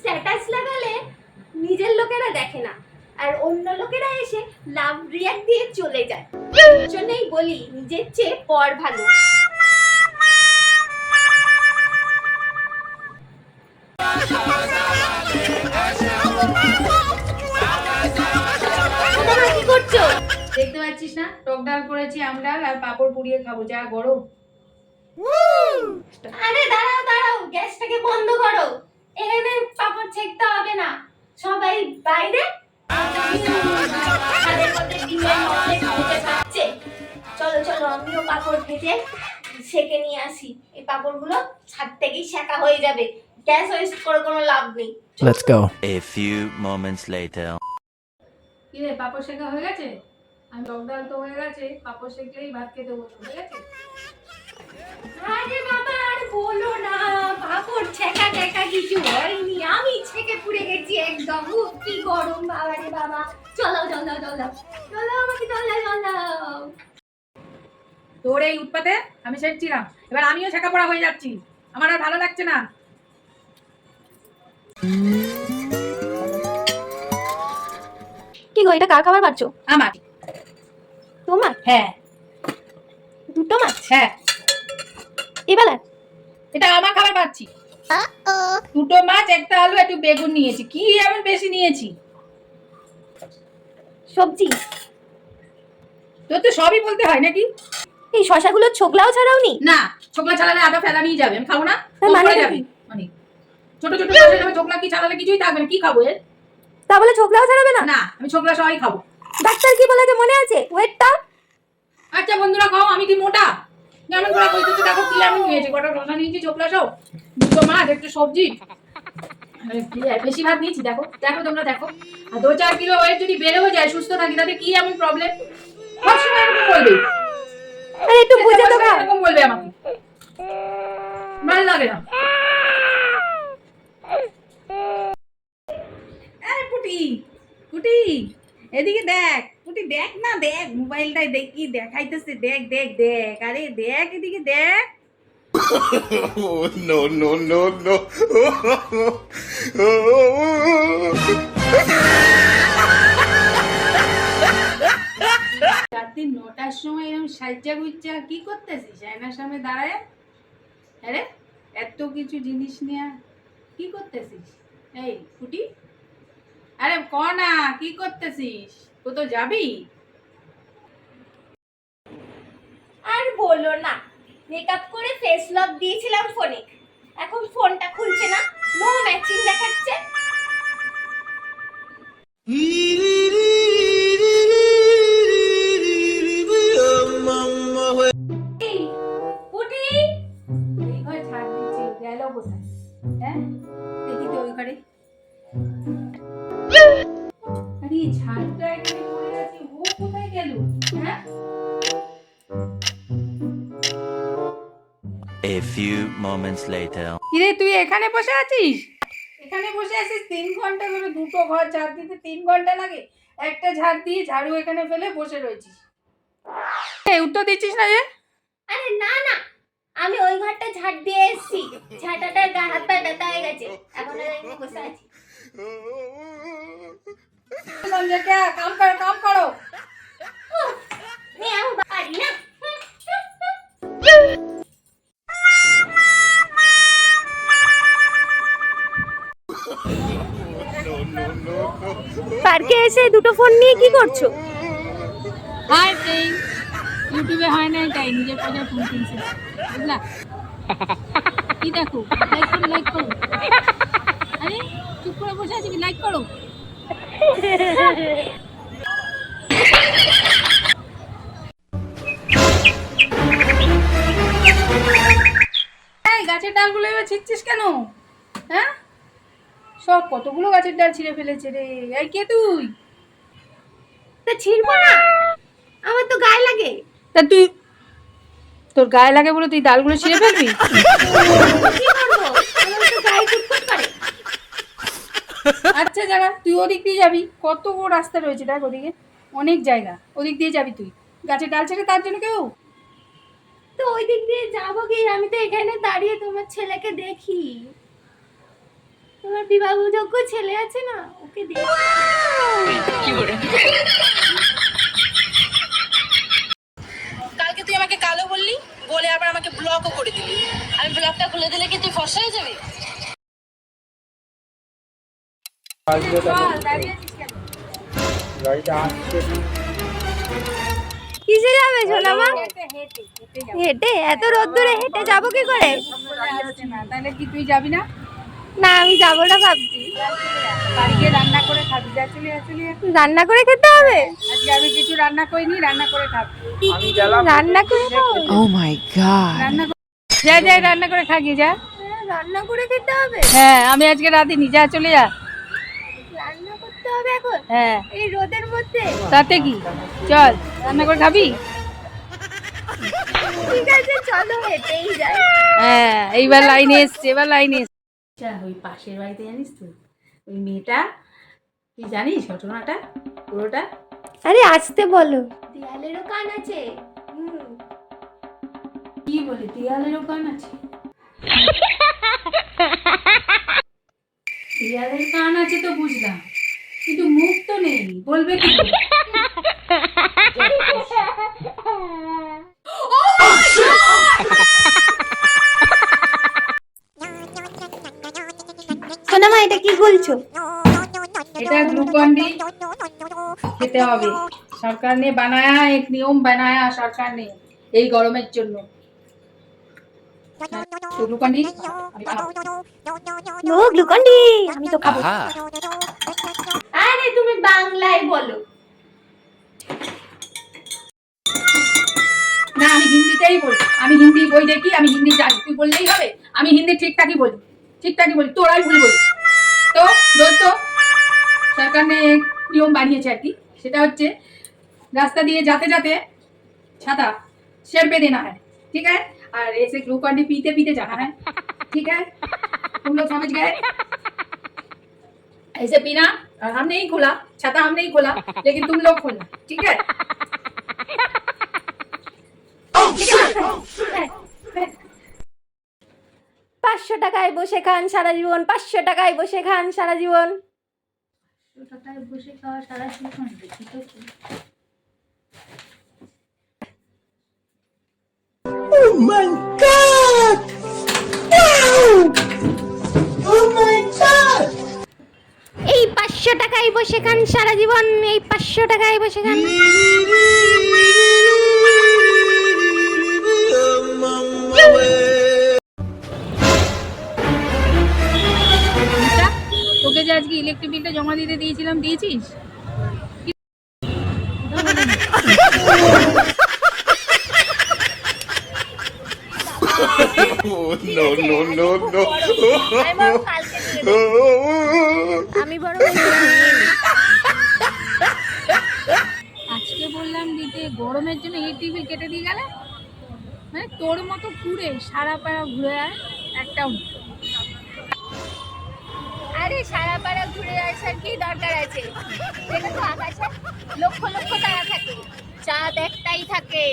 Status লাগালে নিজের লোকেরা দেখে না। আর অন্য লোকেরা এসে লাভ রিয়াক্ট দিয়ে চলে যায়। জন্যই বলি নিজের চেয়ে পর ভালো। তোমরা কি করছ? দেখতে পাচ্ছিস না? টক ডাল করেছি আমরা আর পাঁপড় পুড়িয়ে খাব যা গরম। আরে দাঁড়াও দাঁড়াও গ্যাসটাকে বন্ধ করো। এখানে পাপড় ছেঁকতে হবে না। সবাই বাইরে। চলো চলো আমিও পাপড় ভেজে সেকে নিয়ে আসি। এই পাপড়গুলো ছাদ থেকেই শেখা হয়ে যাবে। গ্যাস ওয়েস্ট করে কোনো লাভ নেই। Let's go. A few moments later. কি রে পাঁপড় শেখা হয়ে গেছে? আমি ডাল তো হয়ে গেছে পাঁপড় শেখলেই ভাত খেতে বসবো ঠিক আছে? আরে বাবা আর বলো না পাপড় ছেঁকা টেকা কিছু হয়নি। আমি ছেঁকে পুড়ে গেছি একদম। উফ, কি গরম বাবা রে বাবা। চলো চলো চলো। চলো আমাকে চলো চলো। তোর এই উৎপাতে আমি শেখছিলাম এবার আমিও শেখা পড়া হয়ে যাচ্ছি। আমার আর ভালো লাগছে না। কি গো এটা কার খাবার পাচ্ছ আমার। তোমার? হ্যাঁ। দুটো মাছ? হ্যাঁ। এটা আমার খাবার পাচ্ছি দুটো মাছ একটা আলু একটু বেগুন নিয়েছি। কি এমন বেশি নিয়েছি? সবজি? তোর তো সবই বলতে হয় নাকি? এই শশাগুলো ছোকলাও ছাড়াও নি? না ছোকলা ছাড়ালে আদা ফেলা নিয়ে যাবে। আমি খাব না? মানে? যাবে? অনেক ছোট ছোট ছোকলা কি ছাড়ালে কিছুই থাকবে না? কি খাব এর? তা বলে ছোকলাও ছাড়াবে না? না আমি ছোকলা সবাই খাব। ডাক্তার কি বলেছে মনে আছে? ওয়েটটা আচ্ছা বন্ধুরা খাও আমি কি মোটা? কইতেছে দেখো কি আমি নিয়েছি। কটা রসা নিয়েছি চোখলা সব? দুটো মাছ একটু সবজি। বেশি ভাত নিয়েছি দেখো দেখো তোমরা দেখো। আর দু চার কিলো ওয়েট যদি বেড়েও যায় সুস্থ থাকি তাতে কি এমন প্রবলেম সবসময় এরকম বলবে। একটু বুঝে তো এরকম বলবে আমাকে ভালো লাগে না আরে পুটি পুটি এদিকে দেখ পুটি দেখ না দেখ মোবাইলটাই দেখি দেখাইতেছে দেখ দেখ দেখ আরে দেখ এদিকে দেখ। No, no, no, no. রাত্রি নটার সময় এরকম সাজ্জা গুজ্জা কি করতেছিস? আয়নার সামনে দাঁড়ায়? আরে এত কিছু জিনিস নিয়ে কি করতেছিস? এই ফুটি আরে ক না কি করতেছিস? কোথাও যাবি আর বলো না মেকআপ করে ফেস লক দিয়েছিলাম ফোনে এখন ফোনটা খুলছে না নো ম্যাচিং দেখাচ্ছে। হ্যাঁ? ঝাড়টা few moments later. কিরে তুই এখানে বসে আছিস? এখানে বসে আছিস তিন ঘণ্টা করে দুটো ঘর ঝাড় দিতে তিন ঘণ্টা লাগে? একটা ঝাড় দিয়ে ঝাড়ু এখানে ফেলে বসে রয়েছিস। এই উত্তর দিচ্ছিস না যে? আরে না না। আমি ওই ঘরটা ঝাড় দিয়ে এসেছি। ঝাঁটাটার গা হাত পা ব্যথা হয়ে গেছে। এখন বসে আছি। কাম করো কাম করো। এসে দুটো ফোন নিয়ে কি করছ? হাই সেই, ইউটিউবে হয় না তাই নিজের ফোন কিনছে। বুঝলা? কি দেখো? লাইক করো লাইক করো। আরে, চুপ করে বসে আছি লাইক করো। এই, গাছের ডালগুলো এবার ছিটছিস কেন? হ্যাঁ? সব কতগুলো গাছের ডাল ছিঁড়ে ফেলেছে রে? এই কে তুই? তা ছিড়বো না। আমার তো গায়ে লাগে। তা তুই তোর গায়ে লাগে বলে তুই ডালগুলো ছিঁড়ে ফেলবি? আচ্ছা জায়গা তুই ওদিক দিয়ে যাবি। কত রাস্তা রয়েছে দেখ ওদিকে। অনেক জায়গা। ওদিক দিয়ে যাবি তুই। গাছের ডাল ছেড়ে তার জন্য কেউ? তো ওই দিক দিয়ে যাব কি? আমি তো এখানে দাঁড়িয়ে তোমার ছেলেকে দেখি। তোমার বিবাহযোগ্য ছেলে আছে না ওকে দে কালকে তুই আমাকে কালো বললি বলে আবার আমাকে ব্লকও করে দিলি। আমি ব্লকটা খুলে দিলে কি তুই ফসা হয়ে যাবি? কিসে যাবে সোনামা হেঁটে এত রোদ্দুরে হেঁটে যাব কি করে? তাহলে কি তুই যাবি না? না আমি যাব না ভাবছি। বাড়ি গিয়ে রান্না করে খাবি যা চলে যা চলে যা। রান্না করে খেতে হবে? আজকে আমি কিছু রান্না করিনি রান্না করে খাবি। রান্না করে খাব? রান্না করে যা যা রান্না করে খাগি যা। হ্যাঁ, রান্না করে খেতে হবে? হ্যাঁ আমি আজকে রাঁধিনি যা চলে যা। রান্না করতে হবে এখন? হ্যাঁ। এই রোদের মধ্যে? তাতে কি? চল রান্না করে খাবি? ঠিক আছে চলো হেঁটেই যাই। হ্যাঁ এইবার লাইনে এসছে এবার লাইনে এসছে আচ্ছা ওই পাশের বাড়িতে জানিস তো? ওই মেয়েটা তুই জানিস ঘটনাটা? পুরোটা? আরে আসতে বলো। দেয়ালেরও কান আছে। কি বলে দেয়ালেরও কান আছে? দেয়ালের কান আছে তো বুঝলাম কিন্তু মুখ তো নেই বলবে কি? এটা কি বলছো এটা গ্লুকন ডি খেতে হবে সরকার ने बनाया एक नियम बनाया सरकार ने এই গরমের জন্য তো গ্লুকন ডি আমি খাবো। ও গ্লুকন্ডি আমি তো খাবো আরে তুমি বাংলায় বলো না আমি হিন্দিতেই বলি আমি হিন্দি বই দেখি আমি হিন্দি জানি তুই বললেই হবে আমি হিন্দি ঠিকঠাকই বলি ঠিকঠাকই বলি তোরাই ভুল বলিস তো দোস্ত সরকার ने एक নিয়ম বানিয়েছে আর কি সেটা হচ্ছে रास्ता দিয়ে जाते जाते छाता सिर पे देना है ठीक है और ऐसे ग्लूकॉन डी पीते पीते जाना है ठीक है तुम लोग समझ गए ऐसे पीना और हम नहीं खोला छाता हम नहीं खोला लेकिन तुम लोग खोलना ठीक है টাকায় বসে খান সারা জীবন পাঁচশো টাকায় বসে খান সারা জীবন। টাকায় বসে খাওয়া সারা জীবন দেখি তো কি। এই পাঁচশো টাকায় বসে খান সারা জীবন এই পাঁচশো টাকায় বসে খান। ইলেকট্রিক বিলটা জমা দিতে দিয়েছিলাম দিয়েছিস no, no, no, no. আমি বড় আজকে বললাম দিতে গরমের জন্য ইলেকট্রিক বিল কেটে দিয়ে গেলে মানে তোর মতো ঘুরে সারা পাড়া ঘুরে আয় একটাও। আরে সারা পাড়া ঘুরে আসার কি দরকার আছে? দেখো তো আকাশে লক্ষ লক্ষ তারা থাকে। চাঁদ একটাই থাকে।